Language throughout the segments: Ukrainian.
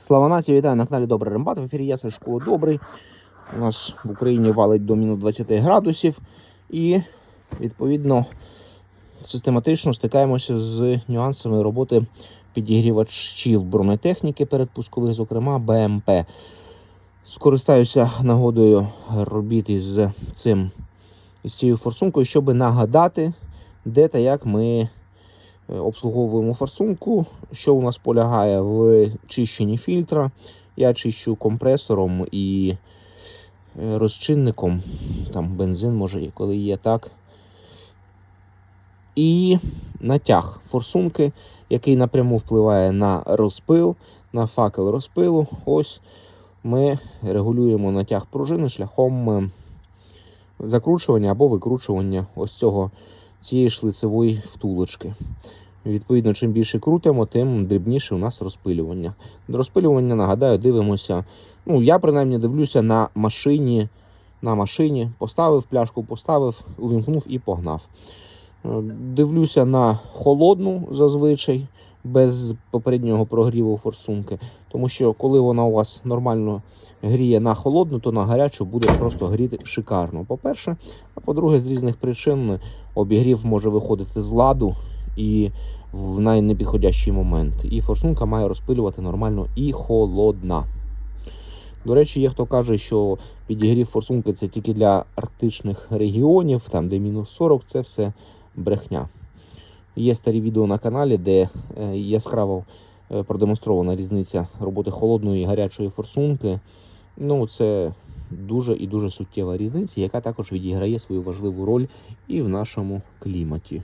Слава нації, вітаю на каналі Добрий Рембат. В ефірі я Сашко Добрий. У нас в Україні валить до мінус 20 градусів. І, відповідно, систематично стикаємося з нюансами роботи підігрівачів бронетехніки передпускових, зокрема БМП. Скористаюся нагодою робіт із цим із цією форсункою, щоб нагадати, де та як ми обслуговуємо форсунку, що у нас полягає в чищенні фільтра. Я чищу компресором і е, розчинником, там бензин може, коли є так. І натяг форсунки, який напряму впливає на розпил, на факел розпилу. Ось ми регулюємо натяг пружини шляхом е, закручування або викручування ось цього цієї шлицевої втулочки. Відповідно, чим більше крутимо, тим дрібніше у нас розпилювання. Розпилювання, нагадаю, дивимося. Ну, я принаймні дивлюся на машині. На машині, поставив пляшку, поставив, увімкнув і погнав. Е, Дивлюся на холодну зазвичай, без попереднього прогріву форсунки. Тому що коли вона у вас нормально гріє на холодну, то на гарячу буде просто гріти шикарно. По-перше, а по-друге, з різних причин обігрів може виходити з ладу і в найнепідходящий момент. І форсунка має розпилювати нормально і холодна. До речі, є хто каже, що підігрів форсунки це тільки для арктичних регіонів, там де мінус 40, це все брехня. Є старі відео на каналі, де е, яскраво е, продемонстрована різниця роботи холодної і гарячої форсунки. Ну, це дуже і дуже суттєва різниця, яка також відіграє свою важливу роль і в нашому кліматі.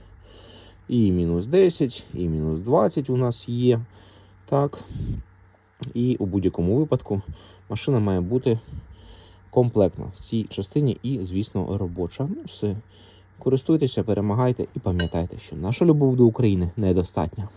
І мінус 10, і мінус 20 у нас є. Так. І у будь-якому випадку машина має бути комплектна в цій частині і, звісно, робоча. Ну, все. Користуйтеся, перемагайте і пам'ятайте, що наша любов до України недостатня.